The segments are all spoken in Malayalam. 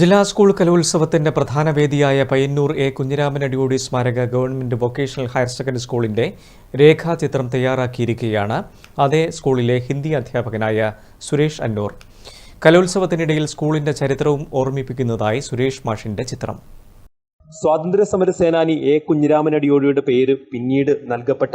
ജില്ലാ സ്കൂൾ കലോത്സവത്തിന്റെ പ്രധാന വേദിയായ പയ്യന്നൂർ എ. കുഞ്ഞിരാമൻ അടിയോടി സ്മാരക ഗവൺമെന്റ് വൊക്കേഷണൽ ഹയർ സെക്കൻഡറി സ്കൂളിന്റെ രേഖാചിത്രം തയ്യാറാക്കിയിരിക്കുകയാണ്. അതേ സ്കൂളിലെ ഹിന്ദി അധ്യാപകനായ സുരേഷ് അന്നൂർ. കലോത്സവത്തിനിടയിൽ സ്കൂളിന്റെ ചരിത്രവും ഓർമ്മിപ്പിക്കുന്നതായി സുരേഷ് മാഷിന്റെ ചിത്രം. സ്വാതന്ത്ര്യ സമര സേനാനി എ. കുഞ്ഞിരാമൻ അടിയോടിയുടെ പേര് പിന്നീട് നൽകപ്പെട്ട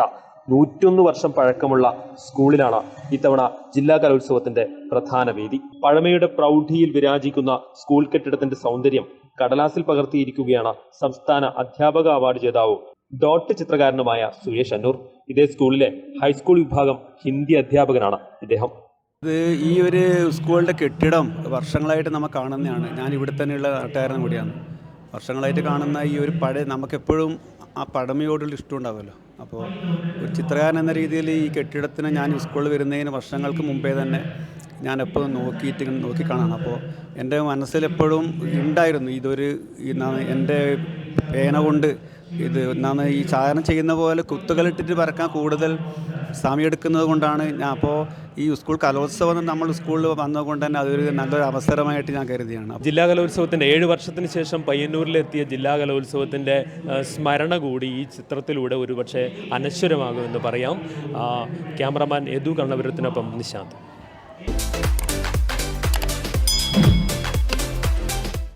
നൂറ്റൊന്ന് വർഷം പഴക്കമുള്ള സ്കൂളിലാണ് ഇത്തവണ ജില്ലാ കലോത്സവത്തിന്റെ പ്രധാന വേദി. പഴമയുടെ പ്രൗഢിയിൽ വിരാജിക്കുന്ന സ്കൂൾ കെട്ടിടത്തിന്റെ സൗന്ദര്യം കടലാസിൽ പകർത്തിയിരിക്കുകയാണ് സംസ്ഥാന അധ്യാപക അവാർഡ് ജേതാവ് ഡോട്ട് ചിത്രകാരനുമായ സുരേഷ് അന്നൂർ. ഇതേ സ്കൂളിലെ ഹൈസ്കൂൾ വിഭാഗം ഹിന്ദി അധ്യാപകനാണ് ഇദ്ദേഹം. ഇത് ഈ ഒരു സ്കൂളിന്റെ കെട്ടിടം വർഷങ്ങളായിട്ട് നമ്മൾ കാണുന്നതാണ്. ഞാൻ ഇവിടെ തന്നെയുള്ള നാട്ടുകാരൻ കൂടിയാണ്. വർഷങ്ങളായിട്ട് കാണുന്ന ഈ ഒരു പഴയ നമുക്കെപ്പോഴും ആ പഴമയോടുള്ള ഇഷ്ടം ഉണ്ടാവുമല്ലോ അപ്പോൾ ഒരു ചിത്രകാരൻ എന്ന രീതിയിൽ ഈ കെട്ടിടത്തിന് ഞാൻ സ്കൂളിൽ വരുന്നതിന് വർഷങ്ങൾക്ക് മുമ്പേ തന്നെ ഞാൻ എപ്പോഴും നോക്കിയിട്ട് നോക്കി കാണാണ് അപ്പോൾ എന്റെ മനസ്സിലെപ്പോഴും ഉണ്ടായിരുന്നു ഇതൊരു എന്റെ പേന കൊണ്ട് ഇത് ഒന്നാമത് ഈ സാധാരണ ചെയ്യുന്ന പോലെ കുത്തുകളിട്ടിട്ട് പറക്കാൻ കൂടുതൽ സമയമെടുക്കുന്നത് കൊണ്ടാണ് ഞാൻ അപ്പോൾ ഈ സ്കൂൾ കലോത്സവം നമ്മൾ സ്കൂളിൽ വന്നതുകൊണ്ട് തന്നെ അതൊരു നല്ലൊരു അവസരമായിട്ട് ഞാൻ കരുതിയാണ്. ജില്ലാ കലോത്സവത്തിന്റെ ഏഴ് വർഷത്തിന് ശേഷം പയ്യന്നൂരിലെത്തിയ ജില്ലാ കലോത്സവത്തിന്റെ സ്മരണ കൂടി ഈ ചിത്രത്തിലൂടെ ഒരുപക്ഷെ അനശ്വരമാകുമെന്ന് പറയാം. ക്യാമറമാൻ യദു കണ്ണപുരത്തിനൊപ്പം നിശാന്ത്.